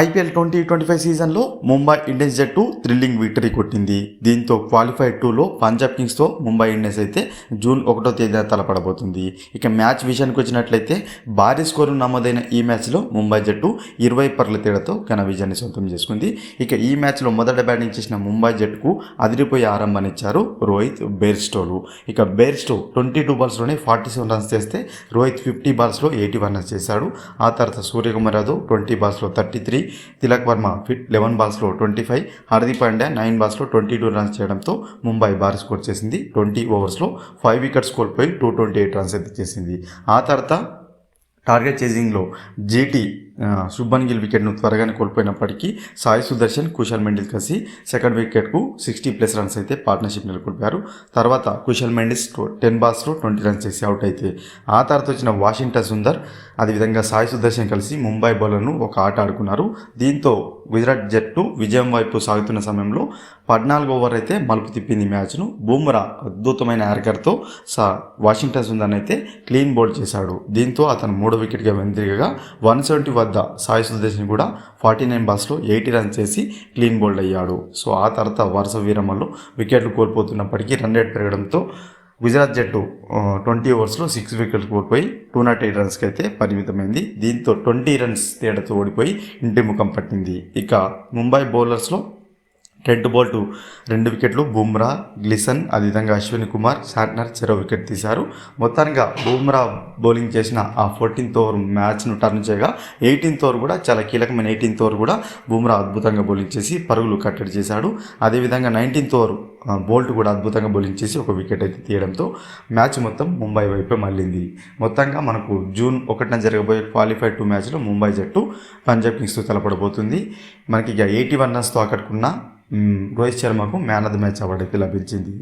IPL twenty twenty five సీజన్లో Mumbai Indians జట్టు thrilling victory కొట్టింది. దీంతో క్వాలిఫైడ్ టూలో పంజాబ్ కింగ్స్తో ముంబై ఇండియన్స్ అయితే జూన్ ఒకటో తేదీన తలపడబోతుంది. ఇక మ్యాచ్ విషయానికి వచ్చినట్లయితే భారీ స్కోరు నమోదైన ఈ మ్యాచ్లో ముంబై జట్టు ఇరవై పర్ల తేడాతో ఘన విజయాన్ని సొంతం చేసుకుంది. ఇక ఈ మ్యాచ్లో మొదట బ్యాటింగ్ చేసిన ముంబై జట్టుకు అదిరిపోయే ఆరంభాన్ని ఇచ్చారు రోహిత్ బేర్స్టోలు. ఇక బేర్స్టో ట్వంటీ టూ బాల్స్లోనే ఫార్టీ సెవెన్ రన్స్ చేస్తే రోహిత్ ఫిఫ్టీ బాల్స్లో ఎయిటీ వన్ రన్స్ చేశాడు. ఆ తర్వాత సూర్యకుమార్ యాదవ్ ట్వంటీ బాల్స్లో thirty three Tilak Varma fit eleven బాల్స్లో twenty five Hardik Pandya nine బాల్స్లో twenty two runs చేయడంతో ముంబై భారీ స్కోర్ చేసింది. ట్వంటీ ఓవర్స్లో ఫైవ్ వికెట్స్ కోల్పోయి టూ ట్వంటీ ఎయిట్ రన్స్ అయితే చేసింది. ఆ తర్వాత టార్గెట్ చేసింగ్లో జీటీ శుభన్ గిల్ వికెట్ను త్వరగానే కోల్పోయినప్పటికీ సాయి సుదర్శన్ కుషల్ మెండిల్ కలిసి సెకండ్ వికెట్కు సిక్స్టీ ప్లస్ రన్స్ అయితే పార్ట్నర్షిప్ నెలకొల్పారు. తర్వాత కుషల్ మెండిస్ టెన్ బాల్స్లో ట్వంటీ రన్స్ చేసి అవుట్ అయితే. ఆ తర్వాత వచ్చిన వాషింగ్టన్ సుందర్ అదేవిధంగా సాయి సుదర్శన్ కలిసి ముంబై బౌలర్ను ఒక ఆట ఆడుకున్నారు. దీంతో గుజరాత్ జట్టు విజయం వైపు సాగుతున్న సమయంలో పద్నాలుగు ఓవర్ అయితే మలుపు తిప్పింది మ్యాచ్ను బూమ్రా అద్భుతమైన యార్కర్తో సా వాషింగ్టన్ సుందర్ని అయితే క్లీన్ బౌల్ చేశాడు. దీంతో అతను మూడో వికెట్గా వెనుదిరగగా వన్ సెవెంటీ వద్ద సాయి సుదర్శన్ కూడా ఫార్టీ నైన్ బాల్స్లో ఎయిటీ రన్స్ చేసి క్లీన్ బౌల్డ్ అయ్యాడు. సో ఆ తర్వాత వరుస విరమల్లో వికెట్లు కోల్పోతున్నప్పటికీ రన్ రేట్ పెరగడంతో గుజరాత్ జట్టు ట్వంటీ ఓవర్స్లో సిక్స్ వికెట్లు కోల్పోయి టూ నాట్ ఎయిట్ రన్స్కి అయితే పరిమితమైంది. దీంతో ట్వంటీ రన్స్ తేడాతో ఓడిపోయి ఇంటి ముఖం పట్టింది. ఇక ముంబై బౌలర్స్లో టెంట్ బోల్ట్ రెండు వికెట్లు బుమ్రా గ్లిసన్ అదేవిధంగా అశ్విని కుమార్ షాట్నర్ చెరో వికెట్ తీశారు. మొత్తానికి బుమ్రా బౌలింగ్ చేసిన ఆ ఫోర్టీన్త్ ఓవర్ మ్యాచ్ను టర్న్ చేయగా ఎయిటీన్త్ ఓవర్ కూడా చాలా కీలకమైన ఎయిటీన్త్ ఓవర్ కూడా బుమ్రా అద్భుతంగా బౌలింగ్ చేసి పరుగులు కట్టడి చేశాడు. అదేవిధంగా నైన్టీన్త్ ఓవర్ బోల్ట్ కూడా అద్భుతంగా బౌలింగ్ చేసి ఒక వికెట్ అయితే తీయడంతో మ్యాచ్ మొత్తం ముంబై వైపే మళ్ళింది. మొత్తంగా మనకు జూన్ ఒకటిన జరగబోయే క్వాలిఫై టూ మ్యాచ్లో ముంబై జట్టు పంజాబ్ కింగ్స్తో తలపడబోతుంది. మనకి ఇక ఎయిటీ వన్ రన్స్తో ఆకట్టుకున్న Rohit శర్మకు man of the match award అయితే లభించింది.